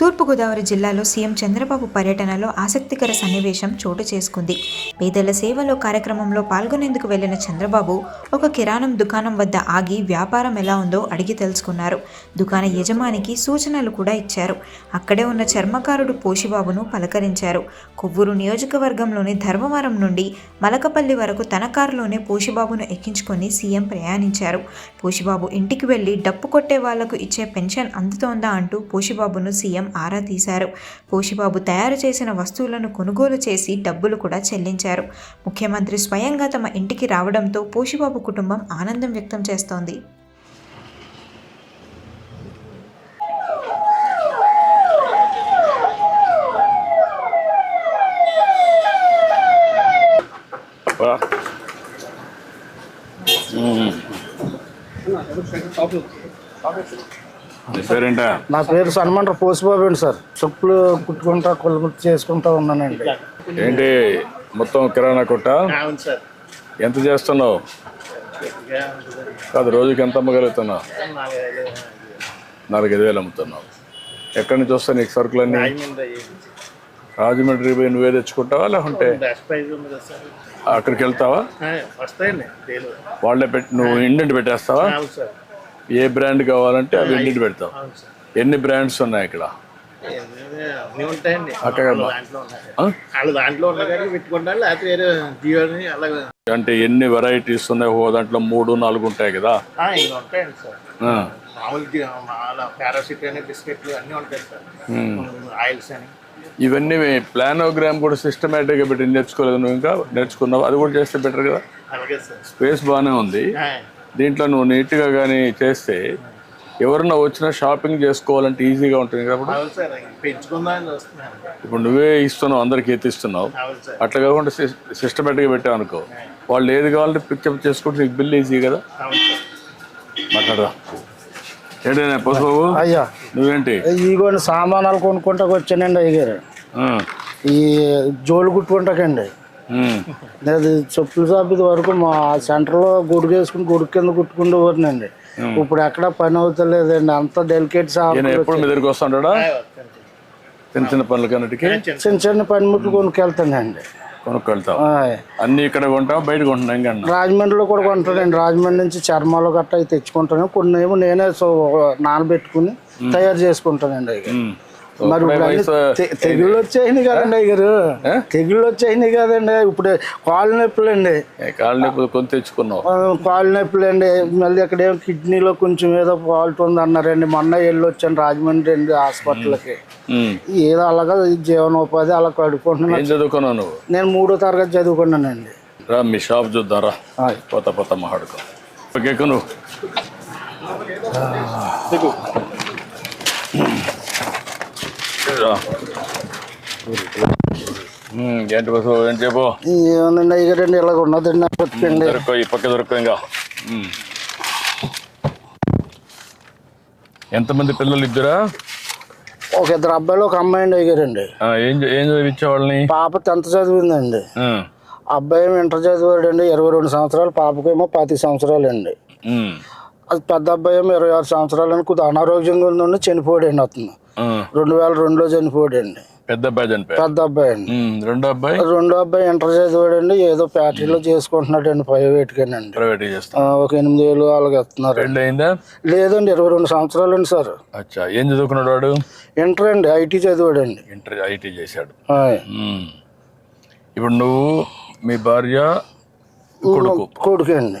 తూర్పుగోదావరి జిల్లాలో సీఎం చంద్రబాబు పర్యటనలో ఆసక్తికర సన్నివేశం చోటు చేసుకుంది. పేదల సేవలో కార్యక్రమంలో పాల్గొనేందుకు వెళ్ళిన చంద్రబాబు ఒక కిరాణం దుకాణం వద్ద ఆగి వ్యాపారం ఎలా ఉందో అడిగి తెలుసుకున్నారు. దుకాణ యజమానికి సూచనలు కూడా ఇచ్చారు. అక్కడే ఉన్న చర్మకారుడు పోషిబాబును పలకరించారు. కొవ్వూరు నియోజకవర్గంలోని ధర్మవరం నుండి మలకపల్లి వరకు తన కారులోనే పోషిబాబును ఎక్కించుకొని సీఎం ప్రయాణించారు. పోషిబాబు ఇంటికి వెళ్ళి డప్పు కొట్టే వాళ్ళకు ఇచ్చే పెన్షన్ అందుతోందా అంటూ పోషిబాబును సీఎం ఆరా తీశారు. పోషిబాబు తయారు చేసిన వస్తువులను కొనుగోలు చేసి డబ్బులు కూడా చెల్లించారు. ముఖ్యమంత్రి స్వయంగా తమ ఇంటికి రావడంతో పోషిబాబు కుటుంబం ఆనందం వ్యక్తం చేస్తోంది. నీ పేరేంటా? నా పేరు సన్మంట పోసిబాబు అండి సార్. చెప్పులు కుట్టుకుంటా కొలుగు చేసుకుంటా ఉన్నానండి. ఏంటి? మొత్తం కిరాణా కొట్ట? ఎంత చేస్తున్నావు? కాదు రోజుకి ఎంత అమ్మగలుగుతున్నావు? నాలుగైదు వేలు అమ్ముతున్నావు. ఎక్కడి నుంచి వస్తాయి నీకు సరుకులన్నీ? రాజమండ్రి పోయి నువ్వే తెచ్చుకుంటావా లేకుంటే అక్కడికి వెళ్తావా? వాళ్ళే పెట్టి నువ్వు ఇండెంట్ పెట్టేస్తావా? ఏ బ్రాండ్ కావాలంటే అవి అవును సార్. ఎన్ని బ్రాండ్స్ ఉన్నాయి ఇక్కడ? అక్కడ అంటే ఎన్ని వెరైటీస్ ఉన్నాయి? ఓ దాంట్లో మూడు నాలుగు ఉంటాయి కదా. ఇవన్నీ ప్లానోగ్రామ్ కూడా సిస్టమేటిక్గా పెట్టి నేర్చుకోలేదు నువ్వు ఇంకా? నేర్చుకున్నావు? అది కూడా చేస్తే బెటర్ కదా. స్పేస్ బాగానే ఉంది. దీంట్లో నువ్వు నీట్గా కానీ చేస్తే ఎవరన్నా వచ్చినా షాపింగ్ చేసుకోవాలంటే ఈజీగా ఉంటుంది కాబట్టి ఇప్పుడు నువ్వే ఇస్తున్నావు అందరికి ఎత్తిస్తున్నావు. అట్లా కాకుండా సిస్టమేటిక్గా పెట్టావు అనుకో. వాళ్ళు ఏది కావాలంటే పికప్ చేసుకుంటే నీకు బిల్ ఈజీ కదా? మాట్లాడరా. ఏంటైనా పసుబాబు అయ్యా. నువ్వేంటి? ఇగోండి సామానాలు కొనుక్కుంటాకు వచ్చానండి అయ్యారు ఆ. ఈ జోలు కుట్టుకుంటాకండి. నేను చెప్పుల షాప్ ఇది వరకు మా సెంటర్లో గుడికి వేసుకుని గుడి కింద కుట్టుకుంటూవారినండి ఇప్పుడు ఎక్కడ పని అవుతలేదండి. అంత డెలికేట్ షాప్ ఈయన ఎప్పుడు మీ దగ్గరికి వస్తుంటాడా? చిన్న చిన్న పనులకన్నిటికీ చిన్న చిన్న పనిముట్లు కొనుక్కెళ్తానండి. అన్ని ఇక్కడ కొంటావు? బయట కొంటున్నావు? ఇంకా రాజమండ్రిలో కూడా కొంటానండి. రాజమండ్రి నుంచి చర్మాలు గట్ట అవి తెచ్చుకుంటాను. కొన్ని ఏమో నేనే సో నానబెట్టుకుని తయారు చేసుకుంటానండి అవి. మరి తెగుళ్ళు వచ్చాయినాయి కదండి అయ్యారు తెగుళ్ళు వచ్చాయినాయి కదండి. ఇప్పుడు కాళ్ళు నొప్పులు అండి కాళ్ళ నొప్పి కొని తెచ్చుకున్నావు. ఆ, కాళ్ళు నొప్పులు అండి మళ్ళీ అక్కడ ఏమో కిడ్నీలో కొంచెం ఏదో ఫాల్ట్ ఉంది అన్నారండి. మొన్న వెళ్ళి వచ్చాను రాజమండ్రి అండి హాస్పిటల్కి. ఏదో అలాగా జీవనోపాధి అలా కడుక్కుంటున్నాను ఏం చదువుకున్నావు నువ్వు? నేను మూడో తరగతి చదువుకున్నానండి. రా మీ షాప్ చూద్దాం రా. ఆయ్. పోత పోత మాట్లాడుకో ఓకే నువ్వు ఏంటి బస్సు ఏం చెప్పు? ఏమనండి అయ్యారండి ఇలాగ ఉన్నదండి బతికండి. దొరకో ఈ పక్క దొరకో ఇంకా. ఎంతమంది పిల్లలు ఇద్దరా? ఒక ఇద్దరు అబ్బాయిలు ఒక అమ్మాయి అండి అయ్యారండి ఏం ఏం చదివించే వాళ్ళని పాప టెన్త్ చదివిందండి. అబ్బాయి ఇంటర్ చదివాడండి ఇరవై రెండు సంవత్సరాలు. పాపకేమో పది సంవత్సరాలు అండి అది పెద్ద అబ్బాయి ఏమో ఇరవై ఆరు సంవత్సరాలు అని కొద్దిగా అనారోగ్యంగా ఉండి చనిపోయాడండి అతను. ఆ. రెండు వేల రెండులో చనిపోయాడండి. పెద్ద అబ్బాయి చనిపోయాడు పెద్ద అబ్బాయి అండి. రెండో అబ్బాయి? రెండో అబ్బాయి ఇంటర్ చదివాడండి ఏదో ఫ్యాక్టరీలో చేసుకుంటున్నాడండి ప్రైవేట్ గానండి ప్రైవేట్ చేస్తా ఒక ఎనిమిది వేలు అలాగే ఇస్తున్నారు పెళ్ళి అయిందా లేదండి ఇరవై రెండు సంవత్సరాలు అండి సార్. అచ్చా ఏం చదువుకున్నాడు వాడు? ఇంటర్ అండి ఐటీ చదివాడండి. ఇంటర్ ఐటీ చేశాడు. ఇప్పుడు నువ్వు మీ భార్య కొడుకు? కొడుకు అండి.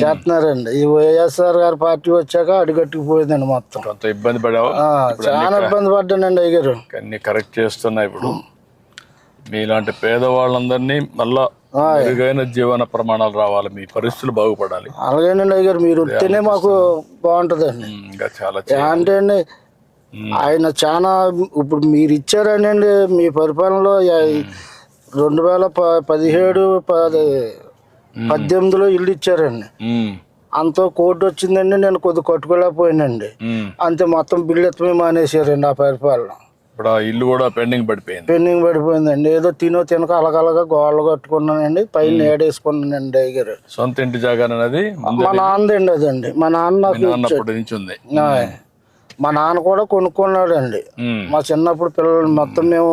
చేస్తున్నారండి. ఈ వైఎస్ఆర్ గారి పార్టీ వచ్చాక అడుగట్టుకుపోయిందండి మొత్తం. కొంత ఇబ్బంది పడావా? చాలా ఇబ్బంది పడ్డానండి అయ్యారు అన్ని కరెక్ట్ చేస్తున్నా ఇప్పుడు. మీలాంటి పేదవాళ్ళందరినీ మళ్ళా మెరుగైన జీవన ప్రమాణాలు రావాలి. మీ పరిస్థితులు బాగుపడాలి. అలాగేనండి అయ్యారు మీరు వస్తేనే మాకు బాగుంటుందండి. ఇంకా చాలా అంటే అండి ఆయన చాలా ఇప్పుడు మీరు ఇచ్చారనండి మీ పరిపాలనలో రెండు వేల ప పదిహేడు పది పద్దెనిమిదిలో ఇల్లు ఇచ్చారండి. అంత కోర్టు వచ్చిందండి నేను కొద్ది కట్టుకోలేకపోయానండి. అంతే మొత్తం బిల్లు ఎత్తమే మానేశారండి ఆ పరిపాలన. ఇప్పుడు ఆ ఇల్లు కూడా పెండింగ్ పడిపోయింది. పెండింగ్ పడిపోయిందండి. ఏదో తినో తినక అలగలగా గోళ్ళు కట్టుకున్నానండి పైన ఏడేసుకున్నానండి అయ్యారు సొంత ఇంటి జాగా అనేది మా నాన్నదండి అదండి. మా నాన్న నుంచి ఉంది. మా నాన్న కూడా కొనుక్కున్నాడండి. మా చిన్నప్పుడు పిల్లలు మొత్తం మేము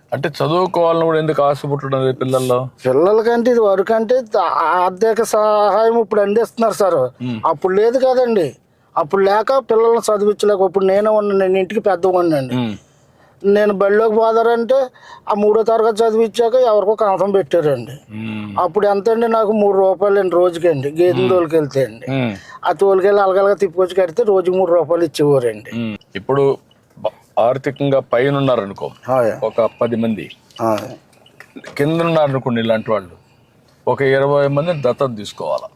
అంటే చదువుకోవాలని కూడా ఎందుకు ఆశ పుట్టడం లేదు పిల్లల్లో? పిల్లలకంటే ఇది వరకు అంటే ఆర్థిక సహాయం ఇప్పుడు అందిస్తున్నారు సార్. అప్పుడు లేదు కదండి. అప్పుడు లేక పిల్లల్ని చదివించలేక ఇప్పుడు నేనే ఉన్నాను నేను ఇంటికి పెద్ద ఉన్నాండి ఉమ్, నేను బడిలోకి పోదారంటే ఆ మూడో తరగతి చదివించాక ఎవరికో కనసం పెట్టారండి. అప్పుడు ఎంత అండి నాకు? మూడు రూపాయలు అండి రోజుకండి. గేదెని తోలుకెళ్తే అండి. ఆ తోలుకెళ్ళి అలగలగా తిప్పుకొచ్చి కడితే రోజుకి మూడు రూపాయలు ఇచ్చేవారండి. ఇప్పుడు ఆర్థికంగా పైన ఉన్నారనుకో ఒక పది మంది. కింద ఉన్నారనుకోండి ఇలాంటి వాళ్ళు ఒక ఇరవై మందిని దత్తత తీసుకోవాలి?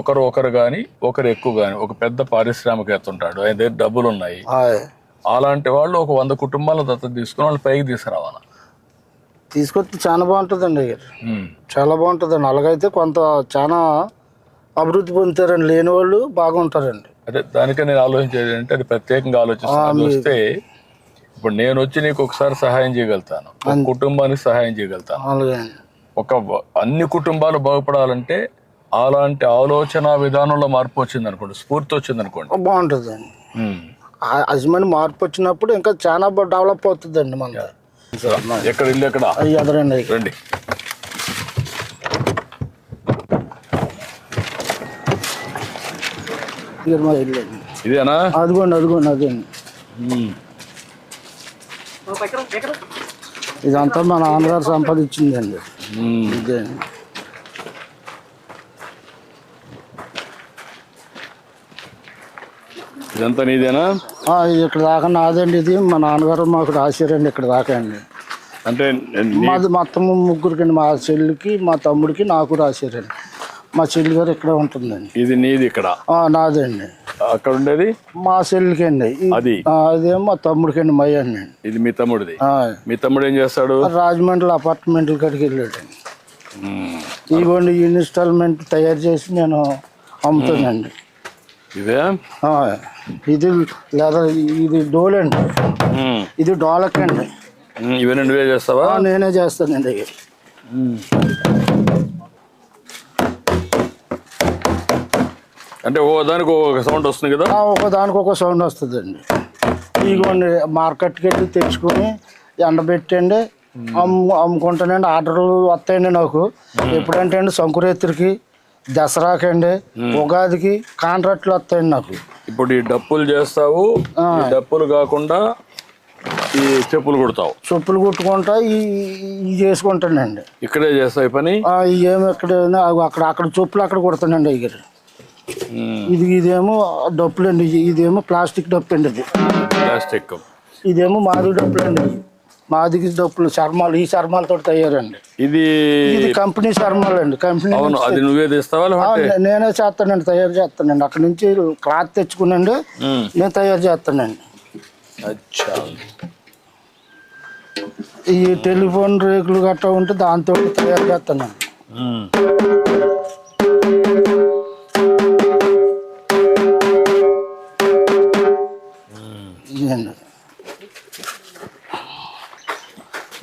ఒకరు ఒకరు కానీ ఒకరు ఎక్కువ కానీ ఒక పెద్ద పారిశ్రామికవేత్త ఉంటాడు ఆయన దగ్గర డబ్బులు ఉన్నాయి. అలాంటి వాళ్ళు ఒక వంద కుటుంబాల దత్తత తీసుకుని వాళ్ళు పైకి తీసుకురావాలి? తీసుకొస్తే చాలా బాగుంటుందండి చాలా బాగుంటుందండి. అలాగైతే కొంత చాలా అభివృద్ధి పొందుతారండి. లేని వాళ్ళు బాగుంటారండి. అదే దానికే నేను ఆలోచించేది అంటే అది ప్రత్యేకంగా ఆలోచిస్తాను వస్తే ఇప్పుడు నేను వచ్చి నీకు ఒకసారి సహాయం చేయగలుగుతాను. కుటుంబానికి సహాయం చేయగలుగుతాను. ఒక అన్ని కుటుంబాలు బాగుపడాలంటే అలాంటి ఆలోచన విధానంలో మార్పు వచ్చింది అనుకోండి స్ఫూర్తి వచ్చింది అనుకోండి బాగుంటుందండి. అజమాని మార్పు వచ్చినప్పుడు ఇంకా చాలా బాగా డెవలప్ అవుతుందండి మన ఎక్కడ ఇల్లు ఎక్కడ? ఎదరండి రండి. ఇదేనా? అదిగోండి అదిగోండి ఉమ్. ఇదంతా మా నాన్నగారు సంపాదించిందండి. ఇదే. ఇదంతా నీదేనా? ఇది ఇక్కడ దాకా నాదండి ఇది. మా నాన్నగారు మాకు రాశారండి ఇక్కడ దాకా అండి. అంటే మాది మొత్తం ముగ్గురికి మా చెల్లికి మా తమ్ముడికి నాకు రాశారండి. మా చెల్లి గారు ఇక్కడ ఉంటుందండి. ఇది నీది ఇక్కడ? ఆ, నాదండి అక్కడ ఉండేది మా చెల్లికి అండి ఈ- అది? ఆ, అదేమో మా తమ్ముడికి అండి ఇది మీ తమ్ముడిది? ఆ, మీ తమ్ముడు ఏం చేస్తాడు? రాజమండ్రి అపార్ట్మెంట్ల కాడికి వెళ్ళాడండి ఉమ్. ఇదిగోండి ఈ ఇన్స్టాల్మెంట్ తయారు చేసి నేను అమ్ముతానండి. ఇదే? ఆ, ఇది లేదా ఇది డోల్ అండి. ఇది డోలక్ అండి ఉమ్, ఇవన్నీ నువ్వే చేస్తావా? ఆ, నేనే చేస్తానండి. అంటే ఓ దానికి ఒక సౌండ్ వస్తుంది కదా? ఒక దానికి ఒక సౌండ్ వస్తుందండి. ఇదిగోండి మార్కెట్కి వెళ్ళి తెచ్చుకొని ఎండబెట్టండి అమ్ము అమ్ముకుంటానండి. ఆర్డర్లు వస్తాయండి నాకు. ఎప్పుడంటే అండి సంకురేత్రికి దసరాకండి ఉగాదికి కాంట్రాక్ట్లు వస్తాయండి నాకు. ఇప్పుడు ఈ డప్పులు చేస్తావు ఈ డప్పులు కాకుండా ఈ చెప్పులు కుడతావు. చెప్పులు కుట్టుకుంటా ఈ చేసుకుంటానండి. ఇక్కడే చేస్తావు ఈ పని? ఏమి ఎక్కడ అక్కడ అక్కడ చెప్పులు అక్కడ కుడతానండి ఉమ్. ఇది ఇదేమో డప్పులు అండి. ఇదేమో ప్లాస్టిక్ డప్పు అండి ఇది. ప్లాస్టిక్. ఇదేమో మాది డప్పులు అండి మాదికి డప్పులు చర్మాలు ఈ చర్మాలతో తయారండి. ఇది ఇది కంపెనీ చర్మాలు అండి. కంపెనీ అవును అది నువ్వే తీస్తావా నేనే చేస్తానండి తయారు చేస్తానండి. అక్కడ నుంచి క్లాత్ తెచ్చుకునండి. నేను తయారు చేస్తానండి. అచ్చా. ఈ టెలిఫోన్ రేకులు గట్రా ఉంటే దాంతో తయారు చేస్తానండి.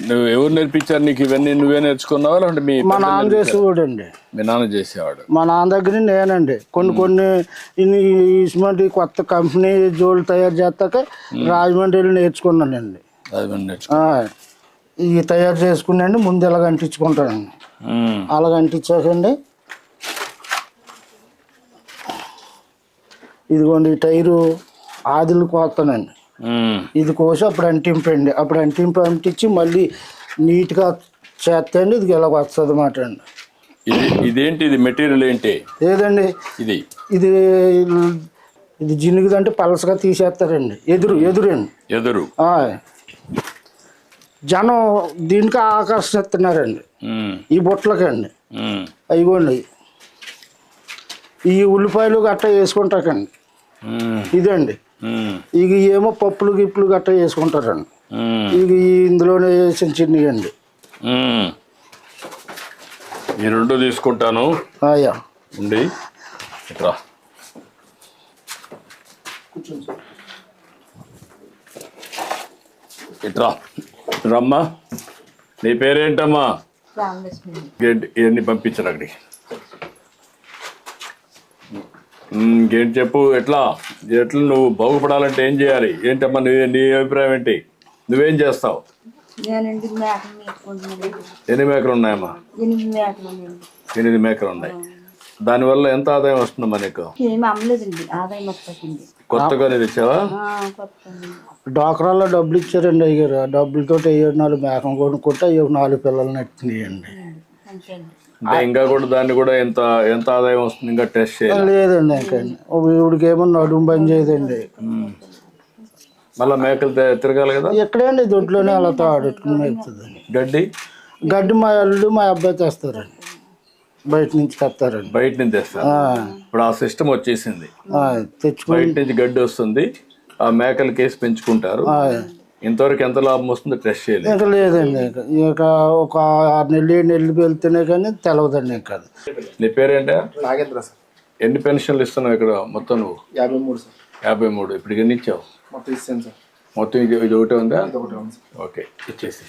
నువ్వు ఎవరు నేర్పించారు నీకు ఇవన్నీ నువ్వే నేర్చుకున్నావా? లేదంటే మీ మా నాన్న? చేసేవాడండి. మీ నాన్న చేసేవాడు. మా నాన్న దగ్గర నేనండి. కొన్ని కొన్ని ఇటువంటి కొత్త కంపెనీ జోళ్ళు తయారు చేస్తాక రాజమండ్రి వెళ్ళి నేర్చుకున్నానండి. నేర్చుకో ఆ, ఇవి తయారు చేసుకునండి ముందు ఇలాగ అంటించుకుంటానండి. అలాగ అంటించాకండి ఇదిగోండి టైరు ఆదిలు కోస్తానండి. ఇది కోసి అప్పుడు అంటింపండి. అప్పుడు అంటింపు అంటించి మళ్ళీ నీట్గా చేస్తండి ఇది ఇలాగ వస్తుంది అన్నమాట అండి. ఇది ఇదేంటి? ఇది మెటీరియల్ ఏంటి? ఏదండి? ఇది. ఇది ఇది జినుగుదంటే పలసగా తీసేస్తారండి. ఎదురు ఎదురండి. ఎదురు. జనం దీనికి ఆకర్షిస్తున్నారండి. ఈ బుట్టలకండి. ఉమ్. అయిగోండి ఈ ఉల్లిపాయలు గట్ట వేసుకుంటాకండి. ఇదండి. ఇక ఏమో పప్పులు గిప్పులు గట్ట వేసుకుంటారండి. ఇక ఇందులోనే చిన్న చిన్నవి అండి. ఈ రెండు తీసుకుంటాను. అయ్యా ఉండి. ఇట్రా. ఇట్రా. రమ్మా. నీ పేరేంటమ్మా? ఇవన్నీ పంపించరు అక్కడికి? ఇంకేంటి చెప్పు ఎట్లా? ఎట్లా నువ్వు బాగుపడాలంటే ఏం చేయాలి? ఏంటమ్మా నీ నీ అభిప్రాయం ఏంటి? నువ్వేం చేస్తావు? ఎన్ని మేకలు ఉన్నాయమ్మా? ఎనిమిది మేకలు ఉన్నాయి. దానివల్ల ఎంత ఆదాయం వస్తుందమ్మా నీకు? కొత్తగా నేను తెచ్చావా? కొత్త డాక్రాల్లో డబ్బులు ఇచ్చారండి అయ్యారు ఆ డబ్బులతో అయ్యో నాలుగు మేకం కొనుక్కుంటే అయ్యో నాలుగు పిల్లలు నెట్టినాయండి అంతే అండి ఇంకా కూడా దాన్ని కూడా ఎంత ఎంత ఆదాయం వస్తుంది ఇంకా టెస్ట్ చేయాలి? లేదండి ఇంకా. ఇవిడికి ఏమో నడుము పని చేయదండి. మళ్ళీ మేకలు తిరగాలి కదా? ఎక్కడండి? దొడ్లోనే అలా మేపుతుందండి గడ్డి? గడ్డి మా అల్లుడు మా అబ్బాయి తెస్తారండి. బయట నుంచి తెస్తారండి బయట నుంచి తెస్తారు. ఇప్పుడు ఆ సిస్టమ్ వచ్చేసింది. ఆ, తెచ్చుకుని బయట నుంచి గడ్డి వస్తుంది. ఆ మేకలు కేసి పెంచుకుంటారు. ఇంతవరకు ఎంత లాభం వస్తుందో టెస్ట్ చేయలేదు. ఇంకా లేదండి ఇంకా ఒక ఆరు నెలలు ఏడు నెలలు వెళ్తేనే కానీ తెలవదండి ఇంకా. నీ పేరేంటా? నాగేంద్ర సార్. ఎన్ని పెన్షన్లు ఇస్తున్నావు ఇక్కడ మొత్తం నువ్వు? యాభై మూడు సార్. యాభై మూడు. ఇప్పుడు ఎన్ని ఇచ్చావు? మొత్తం ఇస్తాను సార్. మొత్తం ఇది ఇది ఒకటే ఉందా? ఒకటి ఉంది సార్. ఓకే ఇచ్చేసి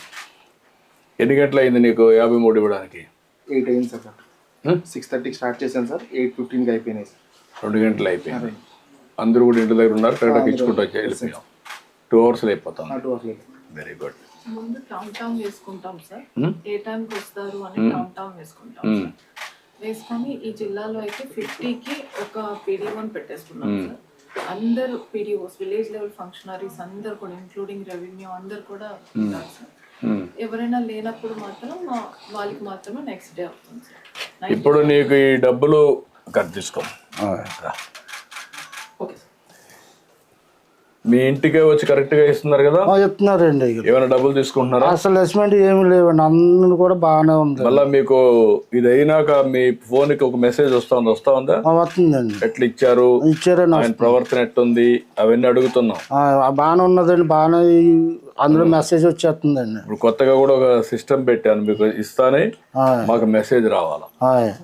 ఎన్ని గంటలు అయింది నీకు యాభై మూడు ఇవ్వడానికి? ఎయిట్ అయింది సార్? సిక్స్ థర్టీకి స్టార్ట్ చేశాను సార్. ఎయిట్ ఫిఫ్టీన్కి అయిపోయినాయి సార్. రెండు గంటలు అయిపోయింది. అందరూ కూడా ఇంటి దగ్గర ఉన్నారు కరెక్ట్గా ఇచ్చుకుంటూ వచ్చి వెళ్ళిపోయాం. టూ అవర్స్లో అయిపోతాం టూ అవర్స్ వెరీ గుడ్ ముందు కౌంట్ డౌన్ వేసుకుంటాం సార్. ఏ టైంకి వస్తారు అని కౌంట్ డౌన్ వేసుకుంటాం సార్. వేసుకొని ఈ జిల్లాలో అయితే ఫిఫ్టీకి ఒక పీడీ వన్ పెట్టేసుకున్నాం సార్. అందరు పీడీఓస్ విలేజ్ లెవెల్ ఫంక్షనరీస్ అందరు కూడా ఇంక్లూడింగ్ రెవెన్యూ అందరు కూడా ఉన్నారు సార్. ఎవరైనా లేనప్పుడు మాత్రం వాళ్ళకి మాత్రమే నెక్స్ట్ డే అవుతుంది సార్. ఇప్పుడు నీకు ఈ డబ్బులు కట్ తీసుకో రా. ఓకే సార్ మీ ఇంటికే వచ్చి కరెక్ట్గా ఇస్తున్నారు కదా? చెప్తున్నారండి ఏమైనా డబ్బులు తీసుకుంటున్నారా? అసలు అసెస్మెంట్ ఏమి లేవండి. అందరూ కూడా బాగానే ఉంది. మళ్ళా మీకు ఇది అయినాక మీ ఫోన్కి ఒక మెసేజ్ వస్తా ఉంది వస్తా ఉందా వస్తుందండి. ఎట్లా ఇచ్చారు? ఇచ్చారండి ఆయన ప్రవర్తన ఎట్టుంది? అవన్నీ అడుగుతున్నాం. బాగానే ఉన్నదండి. బాగానే అందులో మెసేజ్ వచ్చేస్తుందండి. ఇప్పుడు కొత్తగా కూడా ఒక సిస్టమ్ పెట్టాను. మీకు ఇస్తానే మాకు మెసేజ్ రావాలా?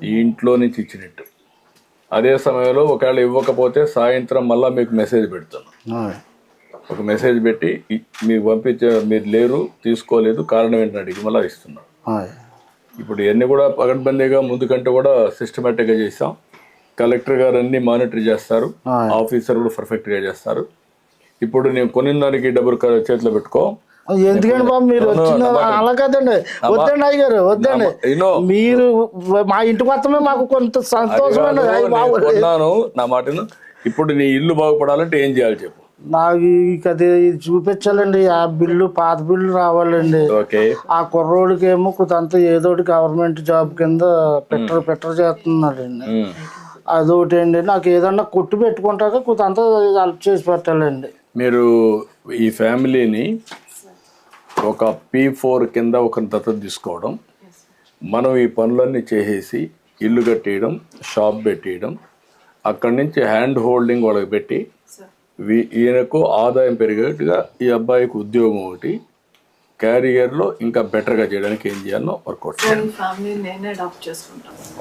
ఈ ఇంట్లో నుంచి ఇచ్చినట్టు. అదే సమయంలో ఒకవేళ ఇవ్వకపోతే సాయంత్రం మళ్ళీ మీకు మెసేజ్ పెడుతున్నాం. ఆ, ఒక మెసేజ్ పెట్టి మీకు పంపించే మీరు లేరు తీసుకోలేదు కారణం ఏంటని అడిగి మళ్ళీ ఇస్తున్నాం ఆ, ఇప్పుడు ఇవన్నీ కూడా పగడ్బందీగా ముందు కంటే కూడా సిస్టమేటిక్గా చేసాం కలెక్టర్ గారు అన్ని మానిటర్ చేస్తారు. ఆఫీసర్ కూడా పర్ఫెక్ట్గా చేస్తారు. ఇప్పుడు నేను కొనిన దానికి డబ్బులు చేతిలో పెట్టుకో. ఎందుకండి బాబు మీరు వచ్చిన అలా కదండి. వద్దండి అయ్య గారు వద్దండి. ఇనో మీరు మా వస్తమే మాకు కొంత సంతోషమైన నా మాటను ఇప్పుడు నీ ఇల్లు బాగుపడాలంటే ఏం చేయాలి చెప్పు. నాకు ఇక అది చూపించాలండి. ఆ బిల్లు పాత బిల్లు రావాలండి. ఓకే. ఆ కుర్రోడికి ఏమో కొంత ఏదో ఒకటి గవర్నమెంట్ జాబ్ కింద పెట్టరు పెట్టరు చేస్తున్నాడండి. అదొకటి అండి నాకు ఏదన్నా కొట్టు పెట్టుకుంటాక కొంత హెల్ప్ చేసి పెట్టాలండి. మీరు ఈ ఫ్యామిలీని ఒక పీ ఫోర్ కింద ఒక దత్తత తీసుకోవడం మనం ఈ పనులన్నీ చేసేసి ఇల్లు కట్టేయడం షాప్ పెట్టేయడం అక్కడి నుంచి హ్యాండ్ హోల్డింగ్ వాళ్ళకి పెట్టి ఈయనకు ఆదాయం పెరిగేట్టుగా ఈ అబ్బాయికి ఉద్యోగం ఒకటి క్యారియర్లో ఇంకా బెటర్గా చేయడానికి ఏం చేయాలో. Workout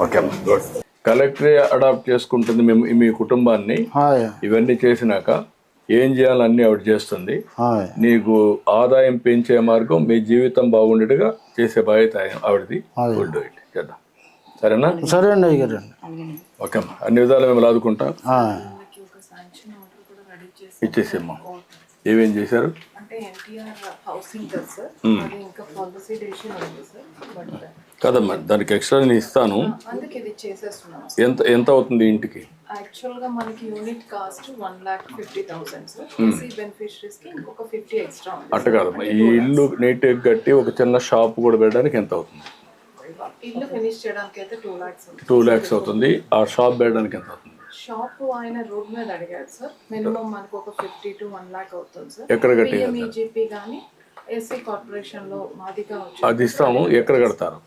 okay good. కలెక్టరే అడాప్ట్ చేసుకుంటుంది మేము మీ కుటుంబాన్ని. ఇవన్నీ చేసినాక ఏం చేయాలన్నీ ఆవిడ చేస్తుంది. హాయ్. నీకు ఆదాయం పెంచే మార్గం మీ జీవితం బాగుండేట్టుగా చేసే బాధ్యత ఆవిడది. చేద్దాం. సరేనా? సరే అండి ఓకే అమ్మా అన్ని విధాలు మేము లాదుకుంటాం. ఉంది సార్. బట్ కదమ్మా దానికి ఎక్స్ట్రా నేను ఇస్తాను. ఎంత ఎంత అవుతుంది ఇంటికి? యాక్చువల్గా మనకి unit cost one lakh fifty thousand sir. EC బెనిఫిషరీస్కి ఇంకొక ఫిఫ్టీ ఎక్స్ట్రా ఉంది అట్ట కాదమ్మా ఈ ఇల్లు నీట్గా కట్టి ఒక చిన్న షాప్ కూడా పెట్టడానికి ఎంత అవుతుంది? ఇల్లు ఫినిష్ చేయడానికి అయితే టూ టూ ల్యాక్స్ అవుతుంది. ఆ షాప్ పెట్టడానికి ఎంత అవుతుంది? షాప్ ఆయన రోడ్ మీద అడిగాడు సార్. మినిమం మనకు ఒక ఫిఫ్టీ టు వన్ లాక్ అవుతుంది సార్. ఎక్కడ పిఎంఈజీపీ కానీ ఏసీ కార్పొరేషన్లో మాదిగా అది ఇస్తాము. ఎక్కడ కడతారు?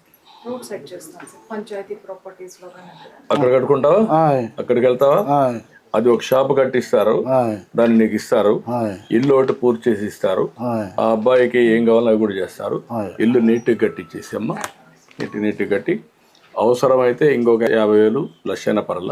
రూట్ సెట్ చేస్తాం సార్. పంచాయతీ ప్రాపర్టీస్లో కానీ అక్కడ కట్టుకుంటావా? అక్కడికి వెళ్తావా? అది ఒక షాప్ కట్టిస్తారు. దాన్ని నీకు ఇస్తారు. ఇల్లు ఒకటి పూర్తి చేసి ఇస్తారు. ఆ అబ్బాయికి ఏం కావాలో అవి కూడా చేస్తారు. ఇల్లు నీట్గా కట్టించేసి అమ్మ. నీట్ నీట్గా కట్టి. అవసరమైతే ఇంకొక యాభై వేలు లక్షణ పరల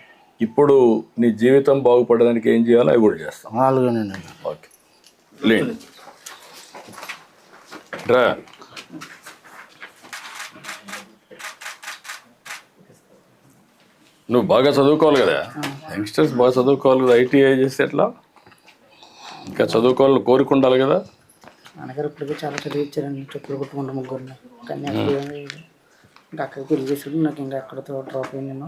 ఇప్పుడు నీ జీవితం బాగుపడడానికి ఏం చేయాలో అవి కూడా చేస్తాం. నాలుగేనండి ఓకే. లేండి రా. నువ్వు బాగా చదువుకోవాలి కదా? యంగ్స్టర్స్ బాగా చదువుకోవాలి కదా? ఐటీఐ చేస్తే ఎట్లా? ఇంకా చదువుకోవాలని కోరిక ఉండాలి కదా? నాన్నగారు ఇప్పటికీ చాలా చదివించారండి చెప్పులు కొట్టుకుంటూ ముగ్గురిని. కానీ అక్కడ ఇంకా అక్కడికి నాకు ఇంకా అక్కడతో డ్రాప్ నేను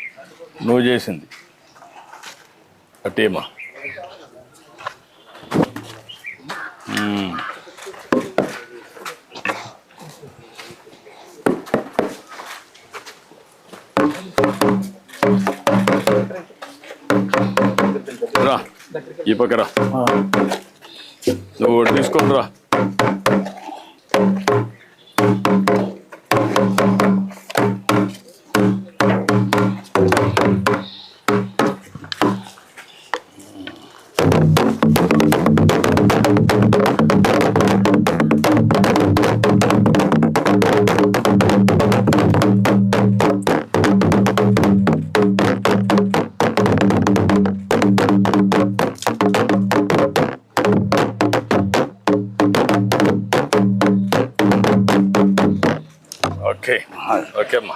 నువ్వు చేసింది. అట్టేమా మ్మ్. రా ఈ పక్క రా. నువ్వు తీసుకొని రా. ఓకే. ఓకే అమ్మా.